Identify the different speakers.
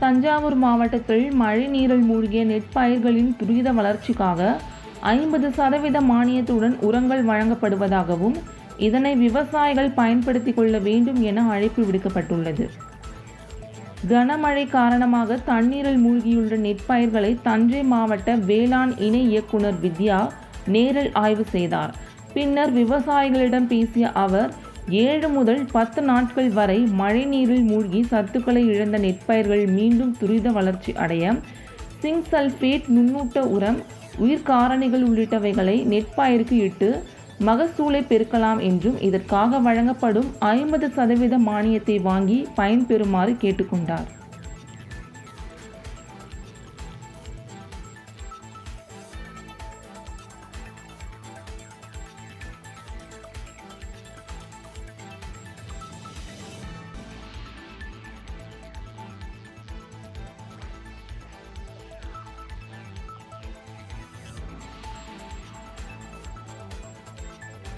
Speaker 1: தஞ்சாவூர் மாவட்டத்தில் மழை நீரில் மூழ்கிய நெற்பயிர்களின் துரித வளர்ச்சிக்காக ஐம்பது சதவீத மானியத்துடன் உரங்கள் வழங்கப்படுவதாகவும் இதனை விவசாயிகள் பயன்படுத்திக் கொள்ள வேண்டும் என அழைப்பு விடுக்கப்பட்டுள்ளது. கனமழை காரணமாக தண்ணீரில் மூழ்கியுள்ள நெற்பயிர்களை தஞ்சை மாவட்ட வேளாண் இணை இயக்குனர் வித்யா நேரில் ஆய்வு செய்தார். பின்னர் விவசாயிகளிடம் பேசிய அவர் ஏழு முதல் பத்து நாட்கள் வரை மழைநீரில் மூழ்கி சத்துக்களை இழந்த நெற்பயிர்கள் மீண்டும் துரித வளர்ச்சி அடைய சிங் சல்பேட் நுண்ணூட்ட உரம் உயிர்காரணிகள் உள்ளிட்டவைகளை நெற்பயிருக்கு இட்டு மகசூலை பெருக்கலாம் என்றும் இதற்காக வழங்கப்படும் ஐம்பது சதவீத மானியத்தை வாங்கி பயன்பெறுமாறு கேட்டுக்கொண்டார்.